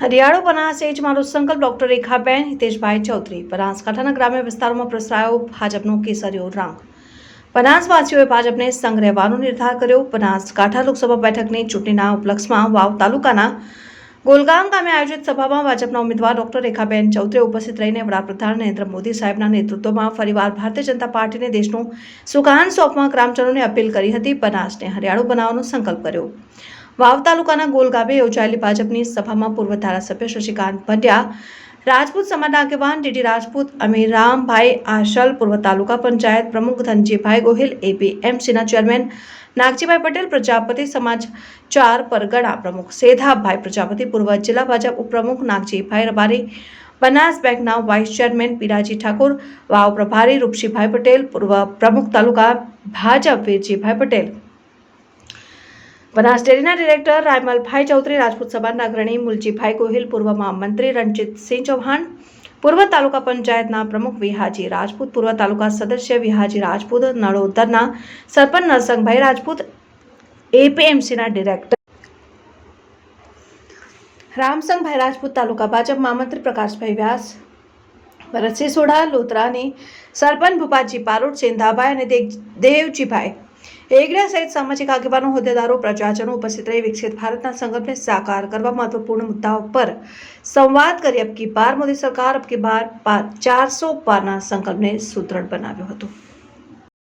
હરિયાળો બનાસ એજ મારો સંકલ્પ ડોક્ટર રેખાબેન હિતેશભાઈ ચૌધરી. બનાસકાંઠાના ગ્રામ્ય વિસ્તારોમાં પ્રસરાયો ભાજપનો કેસરીયો રંગ બનાસવાસીઓએ ભાજપને સંઘ રહેવાનો નિર્ધાર કર્યો. બનાસકાંઠા લોકસભા બેઠકની ચૂંટણીના ઉપલક્ષમાં વાવ તાલુકાના ગોલગામ ગામે આયોજિત સભામાં ભાજપના ઉમેદવાર ડોક્ટર રેખાબેન ચૌધરી ઉપસ્થિત રહીને વડાપ્રધાન નરેન્દ્ર મોદી સાહેબના નેતૃત્વમાં ફરીવાર ભારતીય જનતા પાર્ટીને દેશનું સુકાન સોંપવા ગ્રામજનોને અપીલ કરી હતી. બનાસને હરિયાળો બનાવવાનો સંકલ્પ કર્યો. વાવ તાલુકાના ગોલગામે યોજાયેલી ભાજપની સભામાં પૂર્વ ધારાસભ્ય શશિકાંત પંડ્યા રાજપૂત સમાજના આગેવાન ડીડી રાજપૂત અમીરામભાઈ આશલ, પૂર્વ તાલુકા પંચાયત પ્રમુખ ધનજીભાઈ ગોહિલ, એપીએમસીના ચેરમેન નાગજીભાઈ પટેલ, પ્રજાપતિ સમાજ ચાર પરગણા પ્રમુખ સેધાભાઈ, પ્રજાપતિ પૂર્વ જિલ્લા ભાજપ ઉપપ્રમુખ નાગજીભાઈ રબારી, બનાસ બેંકના વાઇસ ચેરમેન પીરાજી ઠાકોર, વાવ પ્રભારી રૂપસીભાઈ પટેલ, પૂર્વ પ્રમુખ તાલુકા ભાજપ વીરજીભાઈ પટેલ. બનાસ ડેરીના ડિરેક્ટર રાયમલભાઈ ચૌધરી, રાજપૂત સભાના અગ્રણી મુલજીભાઈ ગોહિલ, પૂર્વ મહામંત્રી રણજીતસિંહ ચૌહાણ, પૂર્વ તાલુકા પંચાયતના પ્રમુખ વિહાજી રાજપૂત, પૂર્વ તાલુકા સદસ્ય વિહાજી રાજપૂત, નળોદરના સરપંચ નરસંગભાઈ રાજપૂત, એપીએમસીના ડિરેક્ટર રામસંગભાઈ રાજપૂત, તાલુકા ભાજપ મહામંત્રી પ્રકાશભાઈ વ્યાસ ભરતસિંહ સોઢા, લોતરાની સરપંચ ભૂપાજી પારૂટ સિંધાભાઈ અને દેવજીભાઈ એગડા સહિત સામાજિક આગેવાનો, હોદ્દેદારો, પ્રજાજનો ઉપસ્થિત રહી વિકસિત ભારતના સંકલ્પને સાકાર કરવા મહત્વપૂર્ણ મુદ્દાઓ પર સંવાદ કરી અબકી બાર મોદી સરકાર અબકી બાર ચારસો પારના સંકલ્પને સુદૃઢ બનાવ્યો હતો.